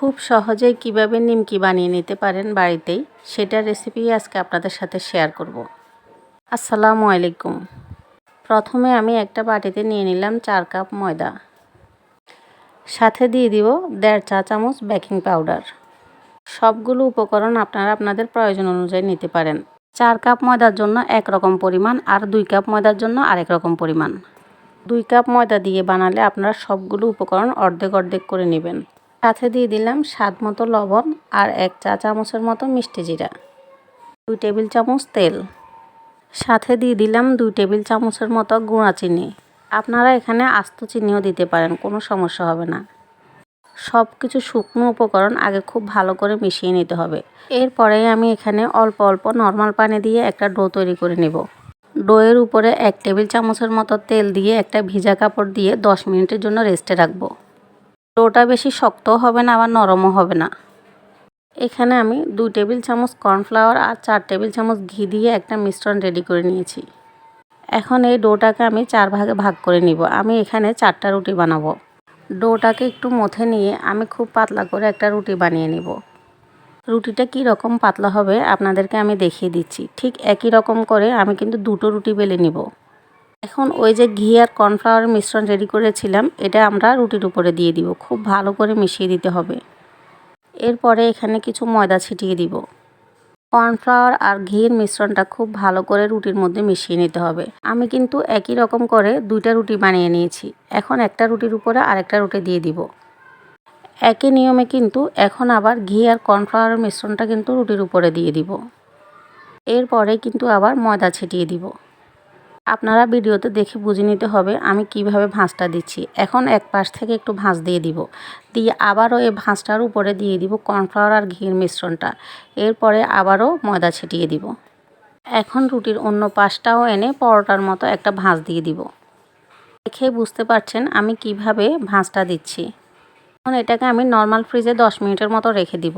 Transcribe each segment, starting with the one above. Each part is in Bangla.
খুব সহজেই কীভাবে নিমকি বানিয়ে নিতে পারেন বাড়িতেই, সেটার রেসিপি আজকে আপনাদের সাথে শেয়ার করব। আসসালামু আলাইকুম। প্রথমে আমি একটা বাটিতে নিয়ে নিলাম চার কাপ ময়দা। সাথে দিয়ে দিব দেড় চা চামচ বেকিং পাউডার সবগুলো উপকরণ আপনারা আপনাদের প্রয়োজন অনুযায়ী নিতে পারেন। চার কাপ ময়দার জন্য এক রকম পরিমাণ আর দুই কাপ ময়দার জন্য আরেক রকম পরিমাণ। দুই কাপ ময়দা দিয়ে বানালে আপনারা সবগুলো উপকরণ অর্ধেক অর্ধেক করে নেবেন। সাথে দিয়ে দিলাম স্বাদ মতো লবণ আর এক চা চামচের মতো মিষ্টি জিরা। দুই টেবিল চামচ তেল। সাথে দিয়ে দিলাম দুই টেবিল চামচের মতো গুঁড়া চিনি। আপনারা এখানে আস্ত চিনিও দিতে পারেন, কোনো সমস্যা হবে না। সব কিছু শুকনো উপকরণ আগে খুব ভালো করে মিশিয়ে নিতে হবে। এরপরে আমি এখানে অল্প অল্প নর্মাল পানি দিয়ে একটা ডো তৈরি করে নেব। ডোয়ের উপরে এক টেবিল চামচের মতো তেল দিয়ে একটা ভিজা কাপড় দিয়ে দশ মিনিটের জন্য রেস্টে রাখব। ডোটা বেশি শক্তও হবে না, আবার নরমও হবে না। এখানে আমি দুই টেবিল চামচ কর্নফ্লাওয়ার আর চার টেবিল চামচ ঘি দিয়ে একটা মিশ্রণ রেডি করে নিয়েছি। এখন এই ডোটাকে আমি চার ভাগে ভাগ করে নিব। আমি এখানে চারটা রুটি বানাবো। ডোটাকে একটু মথে নিয়ে আমি খুব পাতলা করে একটা রুটি বানিয়ে নিব। রুটিটা কি রকম পাতলা হবে আপনাদেরকে আমি দেখিয়ে দিচ্ছি। ঠিক একই রকম করে আমি কিন্তু দুটো রুটি বেলে নিব। এখন ওই যে ঘি আর কর্নফ্লাওয়ার মিশ্রণ রেডি করেছিলাম, এটা আমরা রুটির উপরে দিয়ে দিব। খুব ভালো করে মিশিয়ে দিতে হবে। এরপরে এখানে কিছু ময়দা ছিটিয়ে দিব। কর্নফ্লাওয়ার আর ঘির মিশ্রণটা খুব ভালো করে রুটির মধ্যে মিশিয়ে নিতে হবে। আমি কিন্তু একই রকম করে দুইটা রুটি বানিয়ে নিয়েছি। এখন একটা রুটির উপরে আরেকটা রুটি দিয়ে দিব। একই নিয়মে কিন্তু এখন আবার ঘি আর কর্নফ্লাওয়ারের মিশ্রণটা কিন্তু রুটির উপরে দিয়ে দিব। এরপরে কিন্তু আবার ময়দা ছিটিয়ে দিব। আপনারা ভিডিওতে দেখে বুঝে নিতে হবে আমি কীভাবে ভাঁজটা দিচ্ছি। এখন এক পাশ থেকে একটু ভাঁজ দিয়ে দিব। দিয়ে আবারও এই ভাঁজটার উপরে দিয়ে দিব কর্নফ্লাওয়ার আর ঘির মিশ্রণটা। এরপরে আবারও ময়দা ছিটিয়ে দিব। এখন রুটির অন্য পাশটাও এনে পরোটার মতো একটা ভাঁজ দিয়ে দিব। দেখে বুঝতে পারছেন আমি কীভাবে ভাঁজটা দিচ্ছি। এখন এটাকে আমি নর্মাল ফ্রিজে দশ মিনিটের মতো রেখে দিব।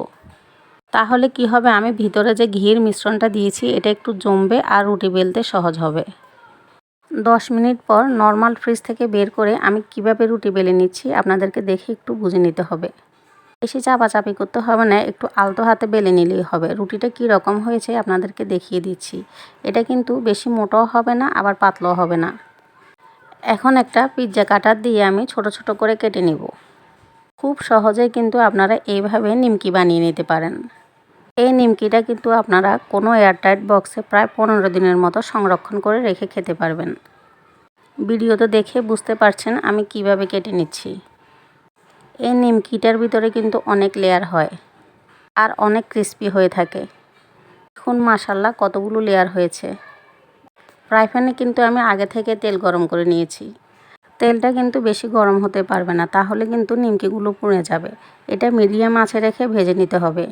তাহলে কি হবে আমি ভিতরে যে ঘির মিশ্রণটা দিয়েছি এটা একটু জমবে আর রুটি বেলতে সহজ হবে। দশ মিনিট পর নর্মাল ফ্রিজ থেকে বের করে আমি কীভাবে রুটি বেলে নিচ্ছি আপনাদেরকে দেখে একটু বুঝে নিতে হবে। বেশি চাপাচাপি করতে হবে না, একটু আলতো হাতে বেলে নিলেই হবে। রুটিটা কি রকম হয়েছে আপনাদেরকে দেখিয়ে দিচ্ছি। এটা কিন্তু বেশি মোটাও হবে না, আবার পাতলাও হবে না। এখন একটা পিৎজা কাটার দিয়ে আমি ছোট ছোট করে কেটে নিব। খুব সহজেই কিন্তু আপনারা এইভাবে নিমকি বানিয়ে নিতে পারেন। এই নিমকিটা কিন্তু আপনারা কোনো এয়ারটাইট বক্সে প্রায় পনেরো দিনের মতো সংরক্ষণ করে রেখে খেতে পারবেন। ভিডিও তো দেখে বুঝতে পারছেন আমি কীভাবে কেটে নিচ্ছি। এই নিমকিটার ভিতরে কিন্তু অনেক লেয়ার হয় আর অনেক ক্রিস্পি হয়ে থাকে। এখন মাসাল্লাহ কতগুলো লেয়ার হয়েছে। ফ্রাই প্যানে কিন্তু আমি আগে থেকে তেল গরম করে নিয়েছি। তেলটা কিন্তু বেশি গরম হতে পারবে না, তাহলে কিন্তু নিমকিগুলো পুড়ে যাবে। এটা মিডিয়াম আঁচে রেখে ভেজে নিতে হবে।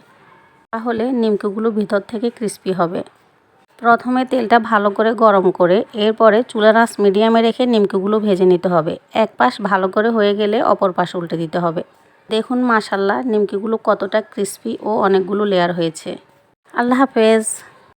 তাহলে নিমকিগুলো ভিতর থেকে ক্রিস্পি হবে। প্রথমে তেলটা ভালো করে গরম করে, এরপরে চুলার আঁচ মিডিয়ামে রেখে নিমকিগুলো ভেজে নিতে হবে। এক পাশ ভালো করে হয়ে গেলে অপর পাশ উল্টে দিতে হবে। দেখুন মাশাল্লাহ, নিমকিগুলো কতটা ক্রিস্পি ও অনেকগুলো লেয়ার হয়েছে। আল্লাহ হাফেজ।